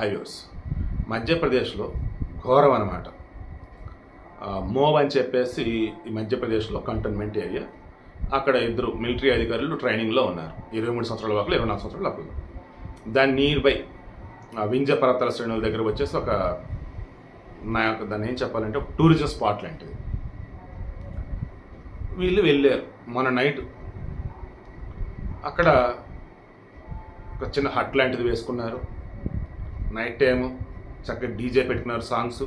Highways. మధ్యప్రదేశ్లో ఘోరం అనమాట మోవ్ అని చెప్పేసి ఈ మధ్యప్రదేశ్లో కంటోన్మెంట్ ఏరియా. అక్కడ ఇద్దరు మిలిటరీ అధికారులు ట్రైనింగ్లో ఉన్నారు. ఇరవై మూడు సంవత్సరాల లోపల ఇరవై నాలుగు సంవత్సరాల లోపల దాని నియర్ బై వింజ పర్వతాల శ్రేణుల దగ్గర వచ్చేసి ఒక నా యొక్క దాన్ని ఏం చెప్పాలంటే ఒక టూరిజం స్పాట్ లాంటిది. వీళ్ళు వెళ్ళారు. మొన్న నైట్ అక్కడ ఒక చిన్న హట్ లాంటిది వేసుకున్నారు. నైట్ టైము చక్కగా డీజే పెట్టుకున్నారు సాంగ్స్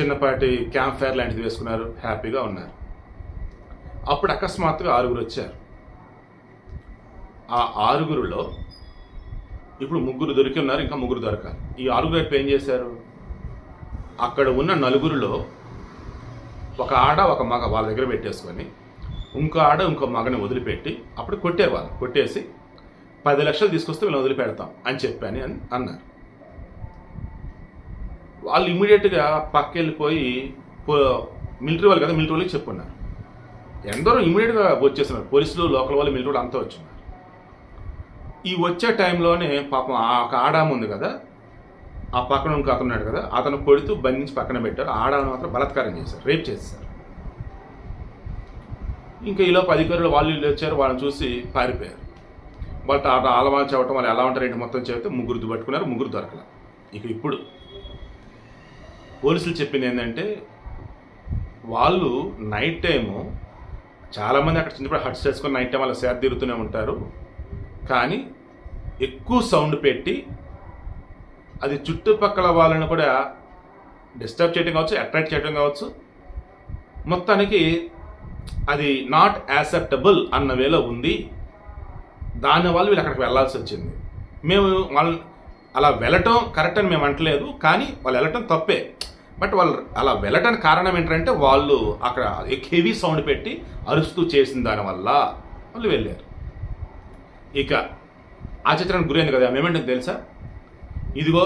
చిన్నపాటి క్యాంప్ ఫైర్ లాంటిది వేసుకున్నారు హ్యాపీగా ఉన్నారు. అప్పుడు అకస్మాత్తుగా ఆరుగురు వచ్చారు. ఆ ఆరుగురులో ఇప్పుడు ముగ్గురు దొరికి ఉన్నారు ఇంకా ముగ్గురు దొరకాలి. ఈ ఆరుగురు వైపు ఏం చేశారు? అక్కడ ఉన్న నలుగురిలో ఒక ఆడ ఒక మగ వాళ్ళ దగ్గర పెట్టేసుకొని ఇంకో ఆడ ఇంకో మగని వదిలిపెట్టి అప్పుడు కొట్టేవాళ్ళు. కొట్టేసి పది లక్షలు తీసుకొస్తే వీళ్ళని వదిలిపెడతాం అని చెప్పాను అని అన్నారు. వాళ్ళు ఇమీడియట్గా పక్కెళ్ళిపోయి మిలిటరీ వాళ్ళు కదా మిలిటరీ వాళ్ళకి చెప్పున్నారు. ఎందరో ఇమీడియట్గా వచ్చేస్తున్నారు. పోలీసులు లోకల్ వాళ్ళు మిలిటరీ వాళ్ళు అంతా వచ్చున్నారు ఈ వచ్చే టైంలోనే పాపం ఆ ఒక ఆడాము ఉంది కదా ఆ పక్కన ఇంకో అతను ఉన్నాడు కదా అతను కొడుతూ బంధించి పక్కన పెట్టారు ఆ మాత్రం బలత్కారం చేశారు రేప్ చేశారు ఇంకా ఈలోపు అధికారులు వాళ్ళు వీళ్ళు వచ్చారు వాళ్ళని చూసి పారిపోయారు. బట్ ఆ ఆలమాలు చెప్పడం వాళ్ళు ఎలా ఉంటారు ఏంటి మొత్తం చెబితే ముగ్గురు పట్టుకున్నారు ముగ్గురు దొరకల. ఇక ఇప్పుడు పోలీసులు చెప్పింది ఏంటంటే వాళ్ళు నైట్ టైము చాలామంది అక్కడ చిన్నప్పుడు హట్స్ చేసుకొని నైట్ టైం వాళ్ళ సేద తీరుతూనే ఉంటారు. కానీ ఎక్కువ సౌండ్ పెట్టి అది చుట్టుపక్కల వాళ్ళని కూడా డిస్టర్బ్ చేయడం కావచ్చు అట్రాక్ట్ చేయడం కావచ్చు. మొత్తానికి అది నాట్ యాక్సెప్టబుల్ అన్న వేలో ఉంది. దానివల్ల వీళ్ళు అక్కడికి వెళ్ళాల్సి వచ్చింది. మేము వాళ్ళ అలా వెళ్ళటం కరెక్ట్ అని మేము అంటలేదు కానీ వాళ్ళు వెళ్ళటం తప్పే. బట్ వాళ్ళు అలా వెళ్ళటానికి కారణం ఏంటంటే వాళ్ళు అక్కడ హెవీ సౌండ్ పెట్టి అరుస్తూ చేసిన దానివల్ల వాళ్ళు వెళ్ళారు. ఇక ఆ చిత్రానికి గురైంది కదా మేమేంటో తెలుసా? ఇదిగో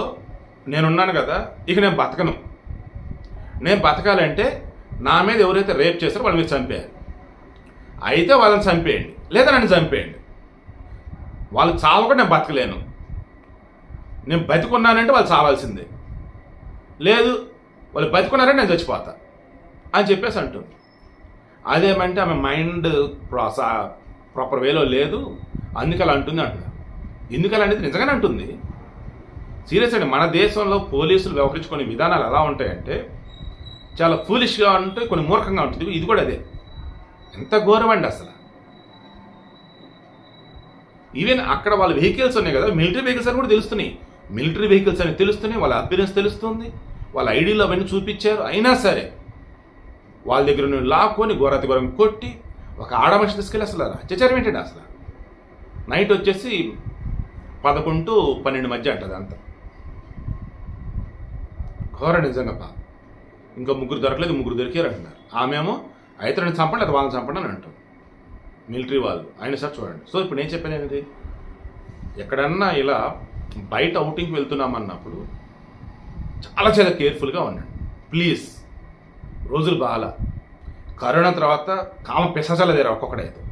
నేనున్నాను కదా ఇక నేను బతకను. నేను బతకాలంటే నా మీద ఎవరైతే రేప్ చేస్తారో వాళ్ళ మీద చంపేయాలి. అయితే వాళ్ళని చంపేయండి లేదా నన్ను చంపేయండి. వాళ్ళు చావకుండా నేను బతకలేను. నేను బతికున్నానంటే వాళ్ళు చావాల్సిందే. లేదు వాళ్ళు బతికున్నారంటే నేను చచ్చిపోతా అని చెప్పేసి అంటుంది. అదేమంటే ఆమె మైండ్ ప్రాసా ప్రాపర్ వేలో లేదు. అందుకలా అలా అంటుంది అంటున్నారు ఎందుకలా అనేది నిజంగానే అంటుంది. సీరియస్ అండి మన దేశంలో పోలీసులు వ్యవహరించుకునే విధానాలు ఎలా ఉంటాయంటే చాలా ఫూలిష్గా ఉంటే కొన్ని మూర్ఖంగా ఉంటుంది. ఇది కూడా అదే. ఎంత ఘోరం అండి అసలు. ఈవెన్ అక్కడ వాళ్ళ వెహికల్స్ ఉన్నాయి కదా మిలిటరీ వెహికల్స్ అని కూడా తెలుస్తున్నాయి. మిలిటరీ వెహికల్స్ అని తెలుస్తున్నాయి వాళ్ళ అపిరెన్స్ తెలుస్తుంది వాళ్ళ ఐడీలు అవన్నీ చూపించారు. అయినా సరే వాళ్ళ దగ్గర నువ్వు లాక్కొని ఘోరతి ఘోరం కొట్టి ఒక ఆడ మనిషి తీసుకెళ్ళి అసలు అత్యాచారం ఏంటండి అసలు? నైట్ వచ్చేసి పదకొండు పన్నెండు మధ్య అంటది అంత. ఘోర నిజంగా పా ఇంకా ముగ్గురు దొరకలేదు ముగ్గురు దొరికారు అంటున్నారు. ఆమెమో అయితే రెండు చంపండి అది వాళ్ళని చంపండి అని అంటుంది. మిలిటరీ వాళ్ళు. ఆయన సార్ చూడండి. సో ఇప్పుడు నేను చెప్పాను ఏంటి ఎక్కడన్నా ఇలా బయట అవుటింగ్కి వెళ్తున్నామన్నప్పుడు చాలా చాలా కేర్ఫుల్గా ఉండండి. ప్లీజ్. రోజులు బాగా కరోనా తర్వాత కామ పిసచలదేరా ఒక్కొక్కడైతే.